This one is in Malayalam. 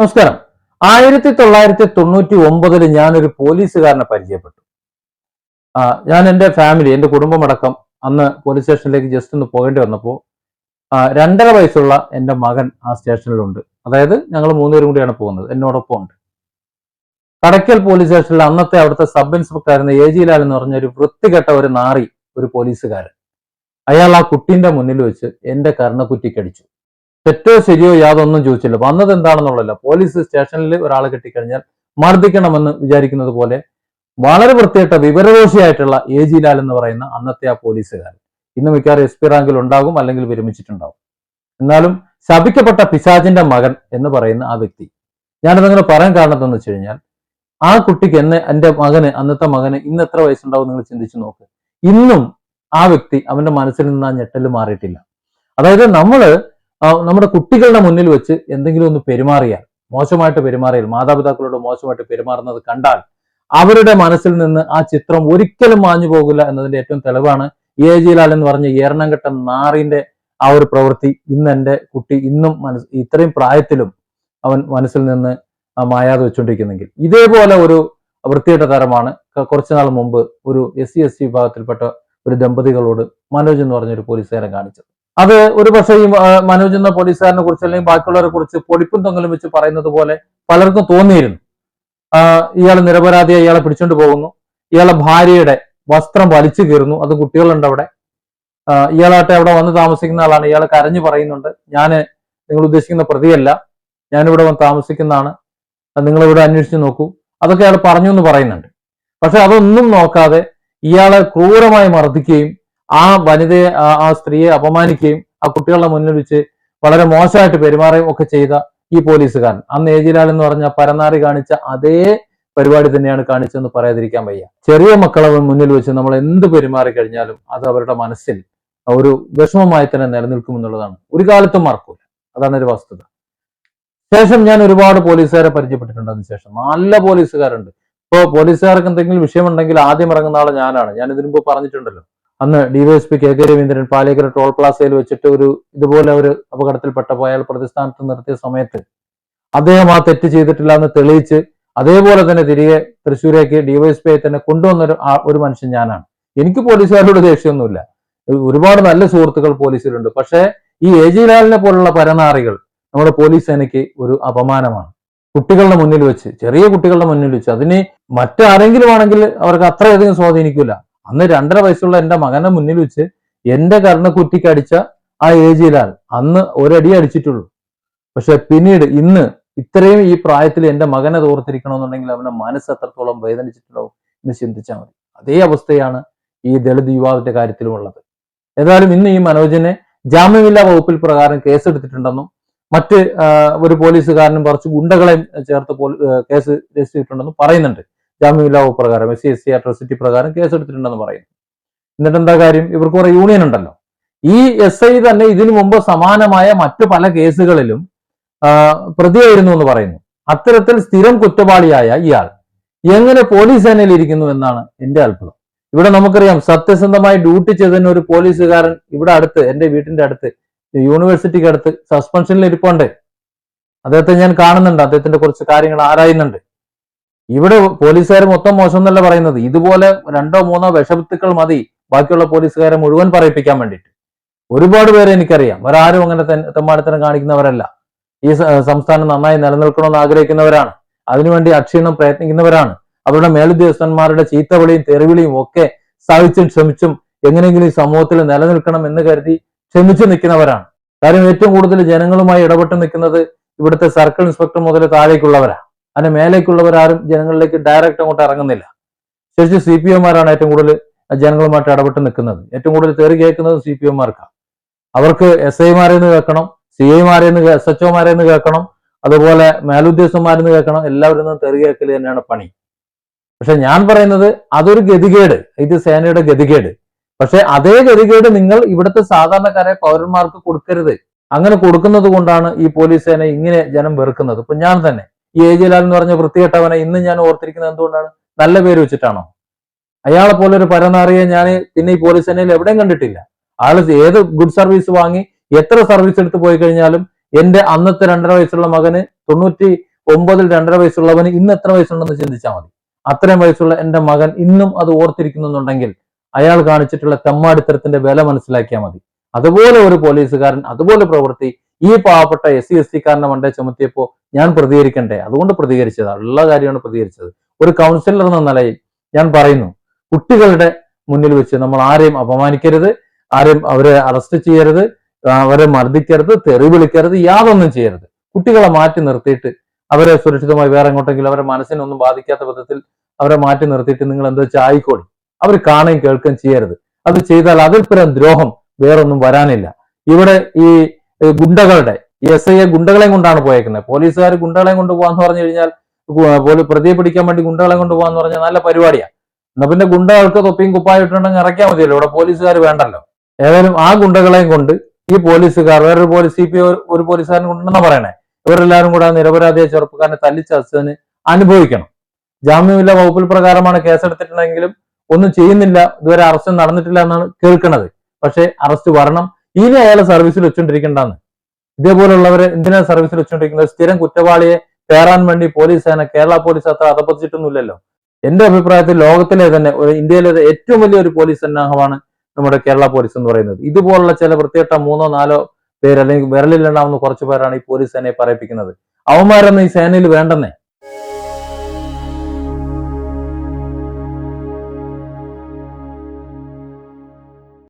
നമസ്കാരം. ആയിരത്തി തൊള്ളായിരത്തി തൊണ്ണൂറ്റി ഒമ്പതിൽ ഞാനൊരു പോലീസുകാരനെ പരിചയപ്പെട്ടു. ഞാൻ എന്റെ ഫാമിലി എന്റെ കുടുംബമടക്കം അന്ന് പോലീസ് സ്റ്റേഷനിലേക്ക് ജസ്റ്റ് ഒന്ന് പോകേണ്ടി വന്നപ്പോൾ രണ്ടര വയസ്സുള്ള എന്റെ മകൻ ആ സ്റ്റേഷനിലുണ്ട്. അതായത് ഞങ്ങൾ മൂന്നുപേരും കൂടിയാണ് പോകുന്നത്. എന്നോടൊപ്പം ഉണ്ട്. കടയ്ക്കൽ പോലീസ് സ്റ്റേഷനിൽ അന്നത്തെ അവിടുത്തെ സബ് ഇൻസ്പെക്ടർ ആയിരുന്ന എ ജി ലാൽ എന്ന് പറഞ്ഞ ഒരു വൃത്തികെട്ട ഒരു നാറി ഒരു പോലീസുകാരൻ. അയാൾ ആ കുട്ടീന്റെ മുന്നിൽ വെച്ച് എന്റെ കർണക്കുറ്റിക്കടിച്ചു തെറ്റോ ശരിയോ യാതൊന്നും ചോദിച്ചില്ല. വന്നത് എന്താണെന്നുള്ളതല്ല പോലീസ് സ്റ്റേഷനിൽ ഒരാളെ കിട്ടിക്കഴിഞ്ഞാൽ മർദ്ദിക്കണമെന്ന് വിചാരിക്കുന്നത് പോലെ വളരെ വൃത്തിയായിട്ട വിവരദോഷിയായിട്ടുള്ള എ ജി ലാൽ എന്ന് പറയുന്ന അന്നത്തെ ആ പോലീസുകാരൻ. ഇന്ന് മിക്കവാറും എസ് പി റാങ്കിൽ ഉണ്ടാകും അല്ലെങ്കിൽ വിരമിച്ചിട്ടുണ്ടാകും. എന്നാലും ശപിക്കപ്പെട്ട പിശാചിന്റെ മകൻ എന്ന് പറയുന്ന ആ വ്യക്തി. ഞാനതങ്ങനെ പറയാൻ കാരണം എന്താണെന്ന് വെച്ച് കഴിഞ്ഞാൽ ആ കുട്ടിക്ക് എന്നെ എന്റെ മകന് അന്നത്തെ മകന് ഇന്ന് എത്ര വയസ്സുണ്ടാവും നിങ്ങൾ ചിന്തിച്ചു നോക്ക്. ഇന്നും ആ വ്യക്തി അവന്റെ മനസ്സിൽ നിന്ന് ആ ഞെട്ടൽ മാറിയിട്ടില്ല. അതായത് നമ്മൾ നമ്മുടെ കുട്ടികളുടെ മുന്നിൽ വെച്ച് എന്തെങ്കിലും ഒന്ന് പെരുമാറിയാൽ മോശമായിട്ട് പെരുമാറിയാൽ മാതാപിതാക്കളോട് മോശമായിട്ട് പെരുമാറുന്നത് കണ്ടാൽ അവരുടെ മനസ്സിൽ നിന്ന് ആ ചിത്രം ഒരിക്കലും മാഞ്ഞു പോകില്ല എന്നതിന്റെ ഏറ്റവും തെളിവാണ് എ. ജി. ലാൽ എന്ന് പറഞ്ഞ ഏറണംകെട്ട നാറിന്റെ ആ ഒരു പ്രവൃത്തി. ഇന്ന് എന്റെ കുട്ടി ഇന്നും മനസ് ഇത്രയും പ്രായത്തിലും അവൻ മനസ്സിൽ നിന്ന് മായാതെ വെച്ചുകൊണ്ടിരിക്കുന്നെങ്കിൽ ഇതേപോലെ ഒരു വൃത്തികെട്ട തരമാണ്. കുറച്ചു നാൾ മുമ്പ് ഒരു എസ് സി എസ് സി വിഭാഗത്തിൽപ്പെട്ട ഒരു ദമ്പതികളോട് മനോജ് എന്ന് പറഞ്ഞൊരു പോലീസുകാരൻ കാണിച്ചത്. അത് ഒരു പക്ഷേ ഈ മനോജ് എന്ന പോലീസുകാരനെ കുറിച്ച് അല്ലെങ്കിൽ ബാക്കിയുള്ളവരെ കുറിച്ച് പൊടിപ്പും തൊങ്ങലും വെച്ച് പറയുന്നത് പോലെ പലർക്കും തോന്നിയിരുന്നു. ഇയാൾ നിരപരാധിയെ ഇയാളെ പിടിച്ചോണ്ട് പോകുന്നു. ഇയാളെ ഭാര്യയുടെ വസ്ത്രം വലിച്ചു കീറുന്നു. അത് കുട്ടികളുണ്ട് അവിടെ. ഇയാളാട്ടെ അവിടെ വന്ന് താമസിക്കുന്ന ആളാണ്. ഇയാളെ കരഞ്ഞു പറയുന്നുണ്ട്. ഞാൻ നിങ്ങൾ ഉദ്ദേശിക്കുന്ന പ്രതിയല്ല. ഞാനിവിടെ വന്ന് താമസിക്കുന്നതാണ്. നിങ്ങളിവിടെ അന്വേഷിച്ച് നോക്കൂ. അതൊക്കെ അയാൾ പറഞ്ഞു എന്ന് പറയുന്നുണ്ട്. പക്ഷെ അതൊന്നും നോക്കാതെ ഇയാളെ ക്രൂരമായി മർദ്ദിക്കുകയും ആ വനിതയെ ആ- സ്ത്രീയെ അപമാനിക്കുകയും ആ കുട്ടികളുടെ മുന്നിൽ വെച്ച് വളരെ മോശമായിട്ട് പെരുമാറുകയും ഒക്കെ ചെയ്ത ഈ പോലീസുകാരൻ. അന്ന് ഏജിലാൽ എന്ന് പറഞ്ഞ പരനാറി കാണിച്ച അതേ പരിപാടി തന്നെയാണ് കാണിച്ചതെന്ന് പറയാതിരിക്കാൻ വയ്യ. ചെറിയ മക്കളെ മുന്നിൽ വെച്ച് നമ്മൾ എന്ത് പെരുമാറി കഴിഞ്ഞാലും അത് അവരുടെ മനസ്സിൽ ഒരു വിഷമമായി തന്നെ നിലനിൽക്കും എന്നുള്ളതാണ്. ഒരു കാലത്തും മറക്കൂല. അതാണ് ഒരു വസ്തുത. ശേഷം ഞാൻ ഒരുപാട് പോലീസുകാരെ പരിചയപ്പെട്ടിട്ടുണ്ട് അതിന് ശേഷം. നല്ല പോലീസുകാരുണ്ട്. ഇപ്പോൾ പോലീസുകാർക്ക് എന്തെങ്കിലും വിഷയമുണ്ടെങ്കിൽ ആദ്യം ഇറങ്ങുന്ന ആൾ ഞാനാണ്. ഞാൻ ഇതിനു പറഞ്ഞിട്ടുണ്ടല്ലോ. അന്ന് DYSP K K Raveendran Palekkara toll പ്ലാസയിൽ വെച്ചിട്ട് ഒരു ഇതുപോലെ ഒരു അപകടത്തിൽപ്പെട്ട അയാൾ പ്രതിസ്ഥാനത്ത് നിർത്തിയ സമയത്ത് അദ്ദേഹം ആ തെറ്റ് ചെയ്തിട്ടില്ല എന്ന് തെളിയിച്ച് അതേപോലെ തന്നെ തിരികെ തൃശ്ശൂരേക്ക് ഡിവൈഎസ്പി ആയി തന്നെ കൊണ്ടുവന്ന ഒരു ഒരു മനുഷ്യൻ ഞാനാണ്. എനിക്ക് പോലീസുകാരോട് ദേഷ്യമൊന്നുമില്ല. ഒരുപാട് നല്ല സുഹൃത്തുക്കൾ പോലീസിലുണ്ട്. പക്ഷേ ഈ എ ജി ലാലിനെ പോലുള്ള പരനാറികൾ നമ്മുടെ പോലീസ് സേനയ്ക്ക് ഒരു അപമാനമാണ്. കുട്ടികളുടെ മുന്നിൽ വെച്ച് ചെറിയ കുട്ടികളുടെ മുന്നിൽ വെച്ച് അതിന് മറ്റാരെങ്കിലും ആണെങ്കിൽ അവർക്ക് അത്രയധികം സ്വാധീനിക്കില്ല അന്ന് രണ്ടര വയസ്സുള്ള എന്റെ മകനെ മുന്നിൽ വെച്ച് എന്റെ കർണക്കുറ്റിക്ക് അടിച്ച ആ ഏജിലാൽ അന്ന് ഒരടി അടിച്ചിട്ടുള്ളൂ. പക്ഷെ പിന്നീട് ഇന്ന് ഇത്രയും ഈ പ്രായത്തിൽ എന്റെ മകനെ തോർത്തിരിക്കണമെന്നുണ്ടെങ്കിൽ അവന്റെ മനസ്സ് എത്രത്തോളം വേദനിച്ചിട്ടുണ്ടാവും എന്ന് ചിന്തിച്ചാൽ മതി. അതേ അവസ്ഥയാണ് ഈ ദളിത് യുവാവിന്റെ കാര്യത്തിലും ഉള്ളത്. ഏതായാലും ഇന്ന് ഈ മനോജിനെ ജാമ്യമില്ലാ വകുപ്പിൽ പ്രകാരം കേസെടുത്തിട്ടുണ്ടെന്നും മറ്റ് ഒരു പോലീസുകാരനും കുറച്ച് ഗുണ്ടകളെയും ചേർത്ത് കേസ് രജിസ്റ്റർ ചെയ്തിട്ടുണ്ടെന്നും പറയുന്നുണ്ട്. ജാമ്യമില്ലാ പ്രകാരം S C S C atrocity പ്രകാരം കേസെടുത്തിട്ടുണ്ടെന്ന് പറയുന്നു. എന്നിട്ട് എന്താ കാര്യം? ഇവർക്ക് കുറെ യൂണിയൻ ഉണ്ടല്ലോ. ഈ എസ് ഐ തന്നെ ഇതിനു മുമ്പ് സമാനമായ മറ്റു പല കേസുകളിലും പ്രതിയായിരുന്നു എന്ന് പറയുന്നു. അത്തരത്തിൽ സ്ഥിരം കുറ്റവാളിയായ ഇയാൾ എങ്ങനെ പോലീസ് സേനയിൽ ഇരിക്കുന്നു എന്നാണ് എന്റെ അത്ഭുതം. ഇവിടെ നമുക്കറിയാം സത്യസന്ധമായി ഡ്യൂട്ടി ചെയ്തതിന് ഒരു പോലീസുകാരൻ ഇവിടെ അടുത്ത് എന്റെ വീട്ടിന്റെ അടുത്ത് യൂണിവേഴ്സിറ്റിക്ക് അടുത്ത് സസ്പെൻഷനിൽ ഇരിപ്പുണ്ട് അദ്ദേഹത്തെ ഞാൻ കാണുന്നുണ്ട്. അദ്ദേഹത്തിന്റെ കുറച്ച് കാര്യങ്ങൾ ആരായുന്നുണ്ട്. ഇവിടെ പോലീസുകാർ മൊത്തം മോശം എന്നല്ല പറയുന്നത്? ഇതുപോലെ രണ്ടോ മൂന്നോ വിഷവിത്തുക്കൾ മതി. ബാക്കിയുള്ള പോലീസുകാരെ മുഴുവൻ പറയിപ്പിക്കാൻ വേണ്ടിയിട്ട്. ഒരുപാട് പേരെ എനിക്കറിയാം. ഒരാരും അങ്ങനെ തെമ്മാടിത്തരം കാണിക്കുന്നവരല്ല. ഈ സംസ്ഥാനം നന്നായി നിലനിൽക്കണമെന്ന് ആഗ്രഹിക്കുന്നവരാണ്. അതിനുവേണ്ടി അക്ഷീണം പ്രയത്നിക്കുന്നവരാണ്. അവരുടെ മേലുദ്യോഗസ്ഥന്മാരുടെ ചീത്തവിളിയും തെറിവിളിയും ഒക്കെ സഹിച്ചും ക്ഷമിച്ചും എങ്ങനെയെങ്കിലും ഈ സമൂഹത്തിൽ നിലനിൽക്കണം എന്ന് കരുതി ക്ഷമിച്ചു നിൽക്കുന്നവരാണ്. കാര്യം ഏറ്റവും കൂടുതൽ ജനങ്ങളുമായി ഇടപെട്ട് നിൽക്കുന്നത് ഇവിടുത്തെ സർക്കിൾ ഇൻസ്പെക്ടർ മുതൽ താഴേക്കുള്ളവരാണ് അതിന് മേലേക്കുള്ളവരാരും ജനങ്ങളിലേക്ക് ഡയറക്റ്റ് അങ്ങോട്ട് ഇറങ്ങുന്നില്ല. ശരിക്കും സി പി എമാരാണ് ഏറ്റവും കൂടുതൽ ജനങ്ങളുമായിട്ട് ഇടപെട്ട് നിൽക്കുന്നത്. ഏറ്റവും കൂടുതൽ തേറി കേൾക്കുന്നത് സി പി എമാർക്കാണ് അവർക്ക് എസ് ഐമാരെ നിന്ന് കേൾക്കണം സി ഐമാരെ നിന്ന് എസ് എച്ച് ഒമാരെ നിന്ന് കേൾക്കണം അതുപോലെ മേലുദ്യോഗസ്ഥന്മാരിൽ നിന്ന് കേൾക്കണം എല്ലാവരിൽ നിന്നും തെറി കേൾക്കൽ തന്നെയാണ് പണി. പക്ഷെ ഞാൻ പറയുന്നത് അതൊരു ഗതികേട്. ഇത് സേനയുടെ ഗതികേട്. പക്ഷെ അതേ ഗതികേട് നിങ്ങൾ ഇവിടുത്തെ സാധാരണക്കാരെ പൗരന്മാർക്ക് കൊടുക്കരുത്. അങ്ങനെ കൊടുക്കുന്നത് കൊണ്ടാണ് ഈ പോലീസ് സേന ഇങ്ങനെ ജനം വെറുക്കുന്നത്. ഇപ്പൊ ഞാൻ തന്നെ ഈ എ ജലാൽ എന്ന് പറഞ്ഞ വൃത്തികെട്ടവനെ ഇന്ന് ഞാൻ ഓർത്തിരിക്കുന്നത് എന്തുകൊണ്ടാണ്? നല്ല പേര് വെച്ചിട്ടാണോ? അയാളെ പോലെ ഒരു പരനാറിയെ ഞാൻ പിന്നെ ഈ പോലീസ് സേനയിൽ എവിടെയും കണ്ടിട്ടില്ല. ആൾ ഏത് ഗുഡ് സർവീസ് വാങ്ങി എത്ര സർവീസ് എടുത്ത് പോയി കഴിഞ്ഞാലും എന്റെ അന്നത്തെ രണ്ടര വയസ്സുള്ള മകന് തൊണ്ണൂറ്റി ഒമ്പതിൽ രണ്ടര വയസ്സുള്ളവന് ഇന്ന് എത്ര വയസ്സുണ്ടെന്ന് ചിന്തിച്ചാൽ മതി. അത്രയും വയസ്സുള്ള എന്റെ മകൻ ഇന്നും അത് ഓർത്തിരിക്കുന്നുണ്ടെങ്കിൽ അയാൾ കാണിച്ചിട്ടുള്ള തെമ്മാടിത്തരത്തിന്റെ വില മനസ്സിലാക്കിയാൽ മതി. അതുപോലെ ഒരു പോലീസുകാരൻ അതുപോലെ പ്രവൃത്തി ഈ പാവപ്പെട്ട എസ് സി എസ് ടിക്കാരനെ മണ്ടേ ചുമത്തിയപ്പോ ഞാൻ പ്രതികരിക്കണ്ടേ? അതുകൊണ്ട് പ്രതികരിച്ചതാണ് ഉള്ള കാര്യമാണ് പ്രതികരിച്ചത്. ഒരു കൗൺസിലർ എന്ന നിലയിൽ ഞാൻ പറയുന്നു കുട്ടികളുടെ മുന്നിൽ വെച്ച് നമ്മൾ ആരെയും അപമാനിക്കരുത് ആരെയും അവരെ അറസ്റ്റ് ചെയ്യരുത് അവരെ മർദ്ദിക്കരുത് തെറി വിളിക്കരുത് യാതൊന്നും ചെയ്യരുത്. കുട്ടികളെ മാറ്റി നിർത്തിയിട്ട് അവരെ സുരക്ഷിതമായി വേറെ എങ്ങോട്ടെങ്കിലും അവരെ മനസ്സിനൊന്നും ബാധിക്കാത്ത വിധത്തിൽ അവരെ മാറ്റി നിർത്തിയിട്ട് നിങ്ങൾ എന്താ വെച്ചാൽ ആയിക്കോളി. അവർ കാണുകയും കേൾക്കുകയും ചെയ്യരുത്. അത് ചെയ്താൽ അതിൽ പരം ദ്രോഹം വേറൊന്നും വരാനില്ല. ഇവിടെ ഈ ഗുണ്ടകളുടെ എസ് ഐയെ ഗുണ്ടകളെയും കൊണ്ടാണ് പോയേക്കുന്നത്. പോലീസുകാർ ഗുണ്ടകളെയും കൊണ്ട് പോകാന്ന് പറഞ്ഞു കഴിഞ്ഞാൽ പ്രതിയെ പിടിക്കാൻ വേണ്ടി ഗുണ്ടകളെ കൊണ്ട് പോകാന്ന് പറഞ്ഞാൽ നല്ല പരിപാടിയാണ് എന്നാ പിന്നെ ഗുണ്ടകൾക്ക് തൊപ്പിയും കുപ്പായം ഇട്ടുണ്ടെങ്കിൽ ഇറക്കിയാൽ മതിയല്ലോ ഇവിടെ പോലീസുകാർ വേണ്ടല്ലോ. ഏതായാലും ആ ഗുണ്ടകളെയും കൊണ്ട് ഈ പോലീസുകാർ വേറൊരു പോലീസ് സി പി ഒരു പോലീസുകാരൻ കൊണ്ടുണ്ടെന്ന പറയണേ? ഇവരെല്ലാവരും കൂടെ ആ നിരപരാധിയെ ചെറുപ്പക്കാരനെ തല്ലിച്ചതിന് അനുഭവിക്കണം. ജാമ്യമില്ല വകുപ്പിൽ പ്രകാരമാണ് കേസെടുത്തിട്ടുണ്ടെങ്കിലും ഒന്നും ചെയ്യുന്നില്ല ഇതുവരെ അറസ്റ്റ് നടന്നിട്ടില്ല എന്നാണ് കേൾക്കുന്നത് പക്ഷേ അറസ്റ്റ് വരണം ഇനി അയാളെ സർവീസിൽ വെച്ചുകൊണ്ടിരിക്കേണ്ടെന്ന് ഇതേപോലുള്ളവരെ എന്തിനാ സർവീസിൽ വെച്ചുകൊണ്ടിരിക്കുന്നത് സ്ഥിരം കുറ്റവാളിയെ കയറാൻ വേണ്ടി പോലീസ് സേന കേരള പോലീസ് അത്ര അതപ്പതിച്ചിട്ടൊന്നുമില്ലല്ലോ എന്റെ അഭിപ്രായത്തിൽ ലോകത്തിലെ തന്നെ ഒരു ഇന്ത്യയിലെ ഏറ്റവും വലിയ ഒരു പോലീസ് സന്നാഹമാണ് നമ്മുടെ കേരള പോലീസ് എന്ന് പറയുന്നത്. ഇതുപോലുള്ള ചില വൃത്തികെട്ട മൂന്നോ നാലോ പേര് അല്ലെങ്കിൽ വിരലിലുണ്ടാവുന്ന കുറച്ച് പേരാണ് ഈ പോലീസ് സേനയെ പറയിപ്പിക്കുന്നത്. അവന്മാരൊന്നും ഈ സേനയിൽ വേണ്ടെന്നേ.